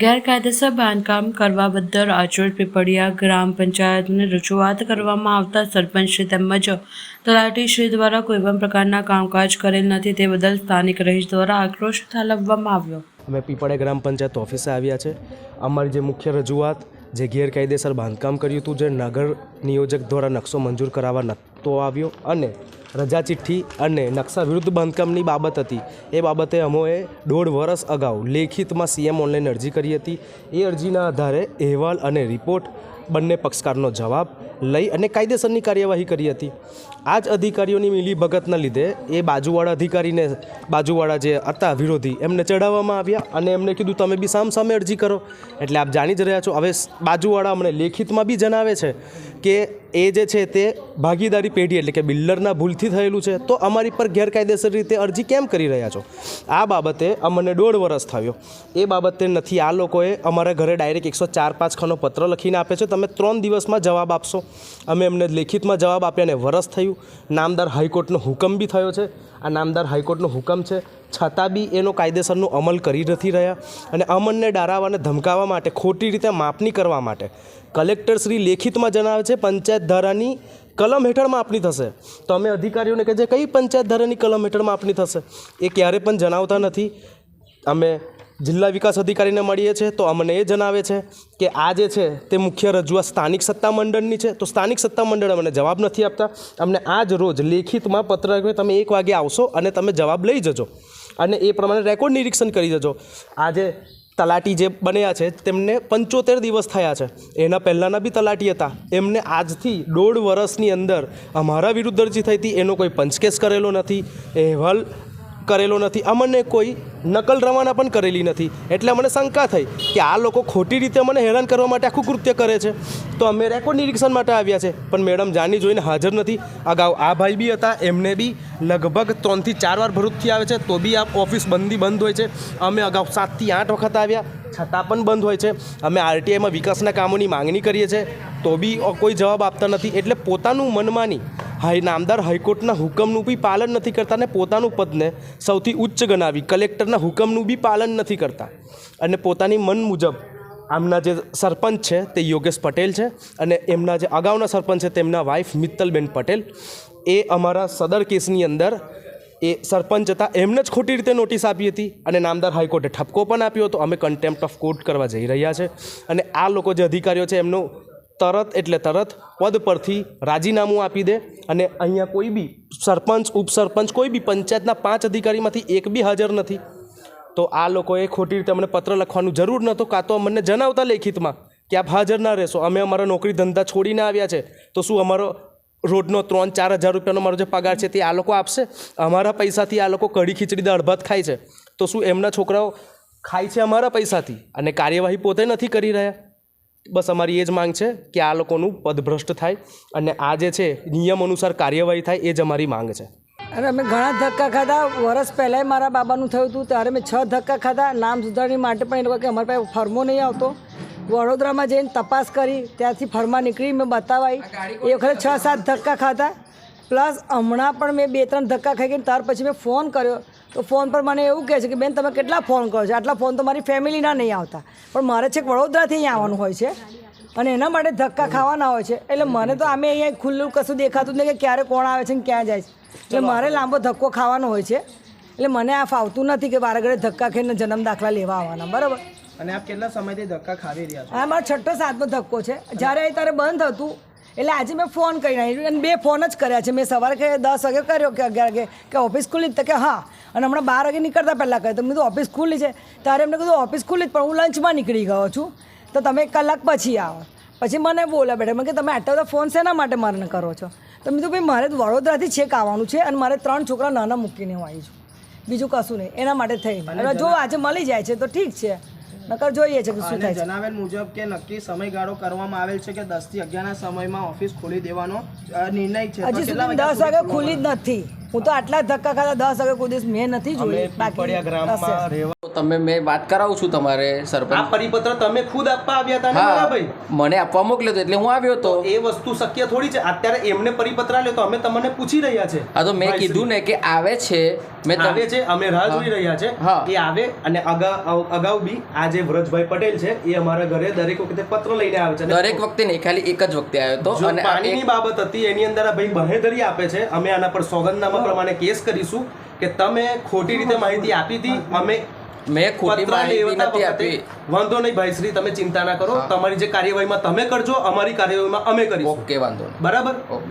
ગેરકાયદેસર બાંધકામ કરવા બદલ રાજોડ પીપળિયા ગ્રામ પંચાયતને રજૂઆત કરવામાં આવતા સરપંચશ્રી તેમજ તલાટીશ્રી દ્વારા કોઈપણ પ્રકારના કામકાજ કરેલ નથી તે બદલ સ્થાનિક રહીશ દ્વારા આક્રોશ ઠાલવવામાં આવ્યો. અમે પીપળે ગ્રામ પંચાયત ઓફિસે આવ્યા છે. અમારી જે મુખ્ય રજૂઆત જે ગેરકાયદેસર બાંધકામ કર્યું હતું, જે નગર નિયોજક દ્વારા નકશો મંજૂર કરાવવા નહોતો આવ્યો અને રજા ચિઠ્ઠી અને નકશા વિરુદ્ધ બાંધકામની બાબત હતી. એ બાબતે અમોએ દોઢ વર્ષ અગાઉ લેખિતમાં સીએમ ઓનલાઈન અરજી કરી હતી. એ અરજીના આધારે અહેવાલ અને રિપોર્ટ બંને પક્ષકારનો જવાબ લઈ અને કાયદેસરની કાર્યવાહી કરી હતી. આ જ અધિકારીઓની મિલીભગતના લીધે એ બાજુવાળા અધિકારીને, બાજુવાળા જે હતા વિરોધી, એમને ચડાવવામાં આવ્યા અને એમને કીધું, તમે બી સામ સામે અરજી કરો. એટલે આપ જાણી જ રહ્યા છો, હવે બાજુવાળા અમને લેખિતમાં બી જણાવે છે કે એ જે છે તે ભાગીદારી પેઢી એટલે કે બિલ્ડરના ભૂલથી થયેલું છે. તો અમારી પર ગેરકાયદેસર રીતે અરજી કેમ કરી રહ્યા છો? આ બાબતે અમને દોઢ વર્ષ થયો. એ બાબતે નથી, આ લોકોએ અમારા ઘરે ડાયરેક્ટ એકસો ચાર પાંચ ખાનો પત્ર લખીને આપે છે. તમે ત્રણ દિવસમાં જવાબ આપશો. અમે એમને લેખિતમાં જવાબ આપ્યા અને વરસ થયું. નામદાર હાઈકોર્ટનો હુકમ બી થયો છે. આ નામદાર હાઈકોર્ટનો હુકમ છે. છતાં બી એનો કાયદેસરનો અમલ કરી નથી રહ્યા અને અમનને ડરાવવા ધમકાવવા માટે ખોટી રીતે માપણી કરવા માટે. કલેક્ટર શ્રી લેખિતમાં જણાવે છે, પંચાયત ધારાની કલમ હેઠળ માપણી થશે. તો અમે અધિકારીઓને કહે છે કઈ પંચાયત ધારાની કલમ હેઠળ માપણી થશે? એ ક્યારે પણ જણાવતા નથી. અમે જિલ્લા વિકાસ અધિકારીને મળીએ છીએ તો અમને એ જણાવે છે કે આ જે છે તે મુખ્ય રજૂઆત સ્થાનિક સત્તા મંડળની છે. તો સ્થાનિક સત્તા મંડળ અમને જવાબ નથી આપતા. અમને આજ રોજ લેખિતમાં પત્ર તમે એક વાગે આવશો અને તમે જવાબ લઈ જજો. અને એ પ્રમાણે રેકોર્ડ નિરીક્ષણ કરી દેજો. આજે તલાટી જે બન્યા છે, તેમને પંચોતેર દિવસ થયા છે. એના પહેલાંના બી તલાટી હતા. એમને આજથી દોઢ વર્ષની અંદર અમારા વિરુદ્ધ અરજી થઈ હતી. એનો કોઈ પંચકેસ કરેલો નથી. અહેવાલ કરેલો નથી. અમને કોઈ નકલ રવાના પણ કરેલી નથી. એટલે અમને શંકા થઈ કે આ લોકો ખોટી રીતે મને હેરાન કરવા માટે આખું કૃત્ય કરે છે. તો અમે રેકોર્ડ નિરીક્ષણ માટે આવ્યા છે. પણ મેડમ જાની જોઈને હાજર નથી. અગાઉ આ ભાઈ બી હતા, એમને બી લગભગ ત્રણથી ચાર વાર ભરૂચથી આવે છે. તો બી આ ઓફિસ બંધી બંધ હોય છે. અમે અગાઉ સાતથી આઠ વખત આવ્યા. છતાં પણ બંધ હોય છે. અમે આરટીઆઈમાં વિકાસના કામોની માંગણી કરીએ છીએ. તો બી કોઈ જવાબ આપતા નથી. એટલે પોતાનું મનમાની હાઈ નામદાર હાઈકોર્ટના હુકમનું બી પાલન નથી કરતા અને પોતાનું પદને સૌથી ઉચ્ચ ગણાવી. કલેક્ટરના હુકમનું બી પાલન નથી કરતા. અને પોતાની મન મુજબ આમના જે સરપંચ છે તે યોગેશ પટેલ છે અને એમના જે અગાઉના સરપંચ છે તેમના વાઇફ મિત્તલબેન પટેલ. એ અમારા સદર કેસની અંદર એ સરપંચ હતા. એમને જ ખોટી રીતે નોટિસ આપી હતી અને નામદાર હાઈકોર્ટે ઠપકો પણ આપ્યો હતો. અમે કન્ટેમ્પ્ટ ઓફ કોર્ટ કરવા જઈ રહ્યા છે. અને આ લોકો જે અધિકારીઓ છે એમનું તરત એટલે તરત પદ પરથી રાજીનામું આપી દે અને અહીંયા કોઈ બી સરપંચ, ઉપસરપંચ, કોઈ બી પંચાયતના પાંચ અધિકારીમાંથી એક બી હાજર નથી. તો આ લોકોએ ખોટી રીતે અમને પત્ર લખવાનું જરૂર નહોતું, કાં તો અમને જણાવતા લેખિતમાં કે આપ હાજર ના રહેશો. અમે અમારા નોકરી ધંધા છોડીને આવ્યા છે. તો શું અમારો રોજનો ત્રણ, ચાર હજાર રૂપિયાનો મારો જે પગાર છે તે આ લોકો આપશે? અમારા પૈસાથી આ લોકો કઢી ખીચડી, દાળ ખાય છે. તો શું એમના છોકરાઓ ખાય છે અમારા પૈસાથી અને કાર્યવાહી પોતે નથી કરી રહ્યા? બસ અમારી એ જ માંગ છે કે આ લોકોનું પદભ્રષ્ટ થાય અને આ જે છે નિયમ અનુસાર કાર્યવાહી થાય એ જ અમારી માંગ છે. અરે અમે ઘણા ધક્કા ખાધા. વર્ષ પહેલાંય મારા બાબાનું થયું હતું, ત્યારે મેં છ ધક્કા ખાધા. નામ સુધારણી માટે પણ એ લોકો કે અમારી પાસે ફર્મો નહીં આવતો. વડોદરામાં જઈને તપાસ કરી, ત્યાંથી ફર્મા નીકળી, મેં બતાવાઈ. એ વખતે છ સાત ધક્કા ખાધા. પ્લસ હમણાં પણ મેં બે ત્રણ ધક્કા ખાઈ ગઈ ત્યાર પછી મેં ફોન કર્યો. તો ફોન પર મને એવું કહે છે કે બેન તમે કેટલા ફોન કરો છો? આટલા ફોન તો મારી ફેમિલીના નહીં આવતા. પણ મારે છેક વડોદરાથી અહીંયા આવવાનું હોય છે અને એના માટે ધક્કા ખાવાના હોય છે. એટલે મને તો આમે અહીંયા ખુલ્લું કશું દેખાતું નથી નહીં કે ક્યારે કોણ આવે છે ને ક્યાં જાય છે. એટલે મારે લાંબો ધક્કો ખાવાનો હોય છે. એટલે મને આ ફાવતું નથી કે વારે ઘડે ધક્કા ખાઈને જન્મ દાખલા લેવા આવવાના. બરાબર? અને આપ કેટલા સમયથી ધક્કા ખાવી રહ્યા છો? આ મારો છઠ્ઠો સાતમો ધક્કો છે. જ્યારે અહીં તારે બંધ હતું એટલે આજે મેં ફોન કરી અને બે ફોન જ કર્યા છે. મેં સવારે કે દસ વાગે કર્યો કે અગિયાર વાગે કે ઓફિસ ખુલ્લી જ? તો કે હા. અને હમણાં બાર વાગે નીકળતા પહેલાં કહ્યું તો મેં કીધું ઓફિસ ખુલ્લી છે. ત્યારે એમને કીધું ઓફિસ ખુલ્લી જ પણ હું લંચમાં નીકળી ગયો છું. તો તમે એક કલાક પછી આવો. પછી મને બોલે બેઠા મેં કે તમે આટલા બધા ફોન શેના માટે મારે કરો છો? તો મેં કીધું ભાઈ મારે વડોદરાથી છેક આવવાનું છે અને મારે ત્રણ છોકરા નાના મૂકીને હું આવી છું. બીજું કશું નહીં. એના માટે થઈ. જો આજે મળી જાય છે તો ઠીક છે. નકર જોઈએ છે કે શું થાય છે. જણાવેલ મુજબ કે નક્કી સમયગાળો કરવામાં આવેલ છે કે દસથી અગિયારના સમયમાં ઓફિસ ખોલી દેવાનો નિર્ણય છે. હજી સુધી વાગ્યા દસ વાગે સુધી ખુલ્લી જ નથી. હું તો આટલા ધક્કા ખાતા દસ વાગે કોઈ દિવસ મેં નથી જોયું. બાકી રહેવા તો તમે મેં વાત કરાવું છું તમારે આ સરપંચ પરિપત્ર તમે ખુદ આપવા આવ્યા હતા મને આપવા મોકલ્યો એટલે હું આવ્યો હતો એ વસ્તુ શક્ય થોડી છે. અત્યારે એમને પરિપત્ર આલ્યો તો અમે તમને પૂછી રહ્યા છે. હા તો મેં કીધું ને કે આવે છે. મેં તમ- આવે છે અમે રાહ જોઈ રહ્યા છે. એ આવે અને અગાઉ અગાઉ બી આ જે વ્રજભાઈ પટેલ છે એ અમારા ઘરે દરેક વખતે પત્ર લઈને આવે છે. દરેક વખતે નહીં ખાલી એક જ વખતે આવ્યો હતો અને પાણીની બાબત હતી એની અંદર આ ભાઈ બહેદરી આપે છે. અમે આના પર સોગંદનામા પ્રમાણે કેસ કરીશું કે તમે ખોટી રીતે માહિતી આપી હતી અમે મેં ખોટી માહિતી નથી આપી. વાંધો નહીં ભાઈ શ્રી તમે ચિંતા ના કરો. તમારી જે કાર્યવાહીમાં તમે કરજો અમારી કાર્યવાહીમાં અમે કરીશું. ઓકે વાંધો બરાબર? ઓકે.